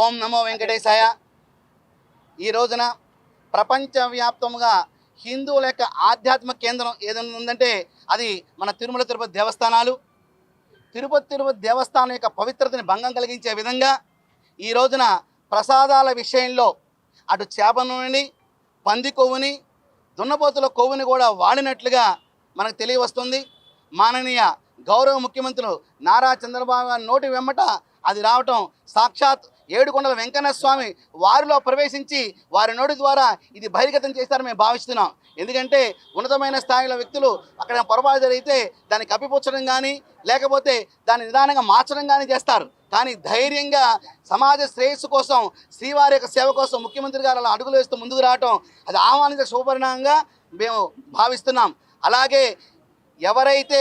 ఓం నమో వెంకటేశాయ. ఈ రోజున ప్రపంచవ్యాప్తంగా హిందువుల యొక్క ఆధ్యాత్మిక కేంద్రం ఏదైనా ఉందంటే అది మన తిరుమల తిరుపతి దేవస్థానాలు. తిరుపతి తిరుపతి దేవస్థానం యొక్క పవిత్రతని భంగం కలిగించే విధంగా ఈ రోజున ప్రసాదాల విషయంలో అటు చేప నూనెని పంది కొవ్వుని దున్నపోతుల కొవ్వుని కూడా వాడినట్లుగా మనకు తెలియవస్తుంది. మాననీయ గౌరవ ముఖ్యమంత్రులు నారా చంద్రబాబు గారి నోటి వెమ్మట అది రావటం సాక్షాత్ ఏడుకొండల వెంకన్న స్వామి వారిలో ప్రవేశించి వారి నోటి ద్వారా ఇది బహిర్గతం చేస్తారని మేము భావిస్తున్నాం. ఎందుకంటే ఉన్నతమైన స్థాయిలో వ్యక్తులు అక్కడ పొరపాటు జరిగితే దాన్ని కప్పిపుచ్చడం కానీ లేకపోతే దాన్ని నిదానంగా మార్చడం కానీ చేస్తారు. కానీ ధైర్యంగా సమాజ శ్రేయస్సు కోసం శ్రీవారి యొక్క సేవ కోసం ముఖ్యమంత్రి గారు అలా అడుగులు వేస్తూ ముందుకు రావటం అది ఆహ్వానించే శుభపరిణామంగా మేము భావిస్తున్నాం. అలాగే ఎవరైతే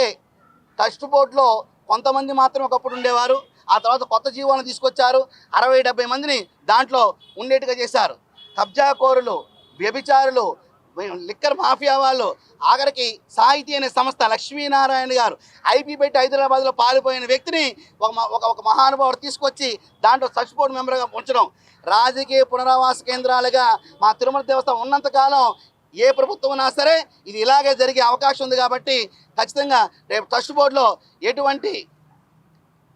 టెస్ట్ బోర్డులో కొంతమంది మాత్రం ఒకప్పుడు ఉండేవారు ఆ తర్వాత కొత్త జీవాలను తీసుకొచ్చారు. అరవై డెబ్బై మందిని దాంట్లో ఉండేట్టుగా చేశారు. కబ్జాకోరులు వ్యభిచారులు లిక్కర్ మాఫియా వాళ్ళు ఆఖరికి సాహితీ అనే సంస్థ లక్ష్మీనారాయణ గారు ఐపీ పెట్టి హైదరాబాద్లో పారిపోయిన వ్యక్తిని ఒక ఒక ఒక మహానుభావుడు తీసుకొచ్చి దాంట్లో సచ్ బోర్డు మెంబర్గా ఉంచడం. రాజకీయ పునరావాస కేంద్రాలుగా మా తిరుమల దేవస్థానం ఉన్నంతకాలం ఏ ప్రభుత్వం ఉన్నా సరే ఇది ఇలాగే జరిగే అవకాశం ఉంది కాబట్టి ఖచ్చితంగా రేపు ట్రస్ట్ బోర్డులో ఎటువంటి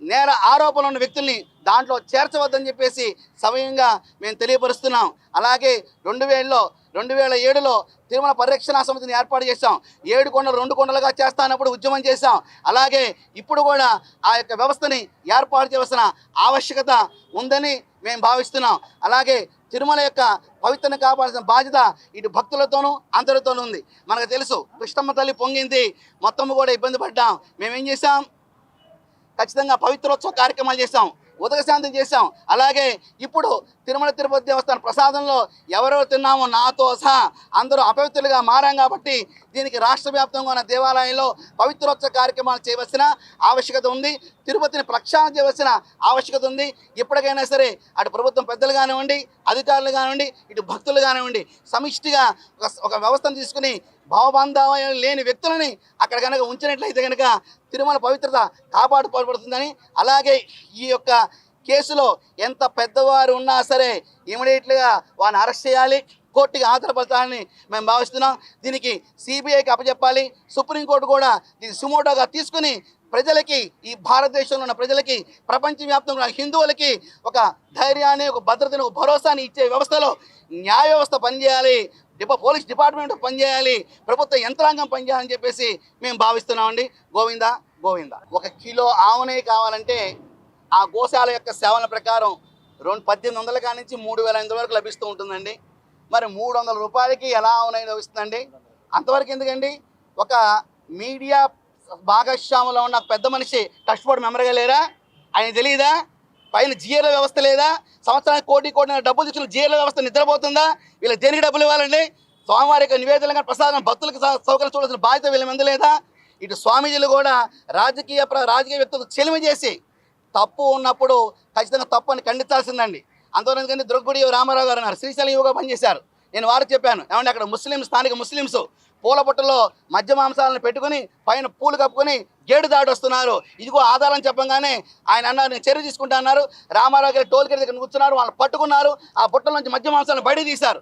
నేర ఆరోపణలు ఉన్న వ్యక్తుల్ని దాంట్లో చేర్చవద్దని చెప్పేసి సమయంగా మేము తెలియపరుస్తున్నాం. అలాగే రెండు వేలలో రెండు వేల ఏడులో తిరుమల పరిరక్షణ సమితిని ఏర్పాటు చేశాం. ఏడు కొండలు రెండు కొండలుగా చేస్తానప్పుడు ఉద్యమం చేశాం. అలాగే ఇప్పుడు కూడా ఆ యొక్క వ్యవస్థని ఏర్పాటు చేయవలసిన ఆవశ్యకత ఉందని మేము భావిస్తున్నాం. అలాగే తిరుమల యొక్క పవిత్రను కాపాడాల్సిన బాధ్యత ఇటు భక్తులతోనూ అందరితోనూ ఉంది. మనకు తెలుసు కృష్ణమ్మ తల్లి పొంగింది మొత్తం కూడా ఇబ్బంది పడ్డాం. మేమేం చేశాం? ఖచ్చితంగా పవిత్రోత్సవ కార్యక్రమాలు చేశాం ఉదకశాంతి చేశాం. అలాగే ఇప్పుడు తిరుమల తిరుపతి దేవస్థానం ప్రసాదంలో ఎవరెవరు తిన్నామో నాతో సహా అందరూ అపవిత్రులుగా మారాం కాబట్టి దీనికి రాష్ట్ర వ్యాప్తంగా ఉన్న దేవాలయంలో పవిత్రోత్సవ కార్యక్రమాలు చేయవలసిన ఆవశ్యకత ఉంది. తిరుపతిని ప్రక్షాళన చేయవలసిన ఆవశ్యకత ఉంది. ఇప్పటికైనా సరే అటు ప్రభుత్వం పెద్దలు కానివ్వండి అధికారులు కానివ్వండి ఇటు భక్తులు కానివ్వండి సమిష్టిగా ఒక ఒక వ్యవస్థను తీసుకుని భావబంధాలు లేని వ్యక్తులని అక్కడ కనుక ఉంచినట్లయితే కనుక తిరుమల పవిత్రత కాపాడుకోబడుతుందని అలాగే ఈ యొక్క కేసులో ఎంత పెద్దవారు ఉన్నా సరే ఇమీడియట్గా వారిని అరెస్ట్ చేయాలి కోర్టుకి ఆధారపడతానని మేము భావిస్తున్నాం. దీనికి సిబిఐకి అప్పచెప్పాలి సుప్రీంకోర్టు కూడా దీన్ని సుమోటోగా తీసుకుని ప్రజలకి ఈ భారతదేశంలో ఉన్న ప్రజలకి ప్రపంచవ్యాప్తంగా హిందువులకి ఒక ధైర్యాన్ని ఒక భద్రతను ఒక భరోసాని ఇచ్చే వ్యవస్థలో న్యాయ వ్యవస్థ పనిచేయాలి. డిప పోలీస్ డిపార్ట్మెంట్ పనిచేయాలి ప్రభుత్వ యంత్రాంగం పనిచేయాలని చెప్పేసి మేము భావిస్తున్నామండి. గోవింద గోవింద. ఒక కిలో ఆవునే కావాలంటే ఆ గోశాల యొక్క సేవల ప్రకారం రెండు పద్దెనిమిది వందల కాడి నుంచి మూడు వేల ఐదు వరకు లభిస్తూ ఉంటుందండి. మరి మూడు వందల రూపాయలకి ఎలా ఆవునై లభిస్తుందండి? అంతవరకు ఎందుకండి? ఒక మీడియా భాగస్వాములో ఉన్న పెద్ద మనిషి టచ్ బోర్డు మెంబర్గా లేరా? ఆయన తెలియదా పైన జిఏల వ్యవస్థ లేదా? సంవత్సరానికి కోటి కోటి డబ్బులు తెచ్చిన జిఏల వ్యవస్థ నిద్రపోతుందా? వీళ్ళ దేనికి డబ్బులు ఇవ్వాలండి? స్వామివారి యొక్క నివేదనగా ప్రసాదం భక్తులకు సౌకర్యం చూడాల్సిన బాధ్యత వీళ్ళ మీద లేదా? ఇటు స్వామీజీలు కూడా రాజకీయ ప్ర- రాజకీయ వ్యక్తులకు చెలిమి చేసి తప్పు ఉన్నప్పుడు ఖచ్చితంగా తప్పు అని ఖండించాల్సిందండి అంతవరకు దుర్గుడి రామారావు గారు అన్నారు శ్రీశైలం యువగా పనిచేశారు. నేను వారికి చెప్పాను ఏమంటే అక్కడ ముస్లిం స్థానిక ముస్లిమ్స్ పూల బుట్టలో మద్య మాంసాలను పెట్టుకుని పైన పూలు కప్పుకొని గేడు దాడి వస్తున్నారు. ఇదిగో ఆధారం చెప్పంగానే ఆయన అన్నారు నేను చర్య తీసుకుంటా అన్నారు. రామారావు గారి టోల్ గేట్ దగ్గర కూర్చున్నారు వాళ్ళు పట్టుకున్నారు ఆ బుట్టల నుంచి మద్య మాంసాలను బయట తీశారు.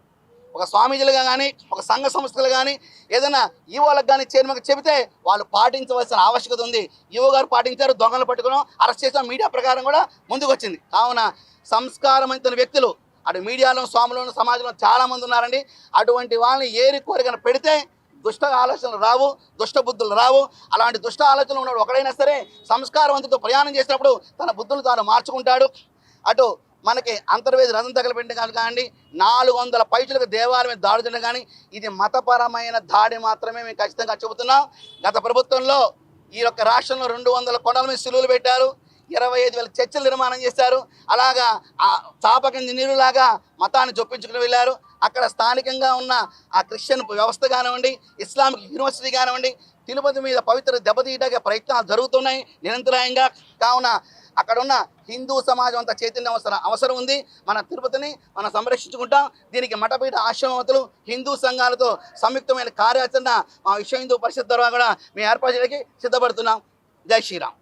ఒక స్వామీజీలుగా కానీ ఒక సంఘ సంస్థలు కానీ ఏదైనా ఈవోలకు కానీ చైర్మన్కి చెబితే వాళ్ళు పాటించవలసిన ఆవశ్యకత ఉంది. ఈవో గారు పాటించారు దొంగలు పట్టుకున్నాం అరెస్ట్ చేసాం మీడియా ప్రకారం కూడా ముందుకు వచ్చింది కావున సంస్కారవంతుల వ్యక్తులు అటు మీడియాలో స్వాములను సమాజంలో చాలామంది ఉన్నారండి. అటువంటి వాళ్ళని ఏరి కోరికన పెడితే దుష్ట ఆలోచనలు రావు దుష్ట బుద్ధులు రావు. అలాంటి దుష్ట ఆలోచనలు ఉన్నాడు ఒకడైనా సరే సంస్కారవంతుతో ప్రయాణం చేసినప్పుడు తన బుద్ధులు తాను మార్చుకుంటాడు. అటు మనకి అంతర్వేది రథం తగలబెట్టిన కానీ నాలుగు వందల పైచులకు దేవాలయం దాడుతుండడం దాడి కానీ ఇది మతపరమైన దాడి మాత్రమే మేము ఖచ్చితంగా చెబుతున్నాం. గత ప్రభుత్వంలో ఈ యొక్క రాష్ట్రంలో రెండు వందల కొండల మీద సిలువులు పెట్టారు. ఇరవై ఐదు వేల చర్చలు నిర్మాణం చేశారు. అలాగా ఆ చాపకింది నీరులాగా మతాన్ని చొప్పించుకుని వెళ్ళారు. అక్కడ స్థానికంగా ఉన్న ఆ క్రిస్టియన్ వ్యవస్థ కానివ్వండి ఇస్లామిక్ యూనివర్సిటీ కానివ్వండి తిరుపతి మీద పవిత్ర దెబ్బతీయడానికి ప్రయత్నాలు జరుగుతున్నాయి నిరంతరాయంగా. కావున అక్కడ ఉన్న హిందూ సమాజం అంతా చైతన్యం అవసరం అవసరం ఉంది. మన తిరుపతిని మనం సంరక్షించుకుంటాం. దీనికి మఠపీఠ ఆశ్రమతులు హిందూ సంఘాలతో సంయుక్తమైన కార్యాచరణ మా విశ్వ హిందూ పరిషత్ ద్వారా కూడా మేము ఏర్పాటు చేయడానికి సిద్ధపడుతున్నాం. జై శ్రీరామ్.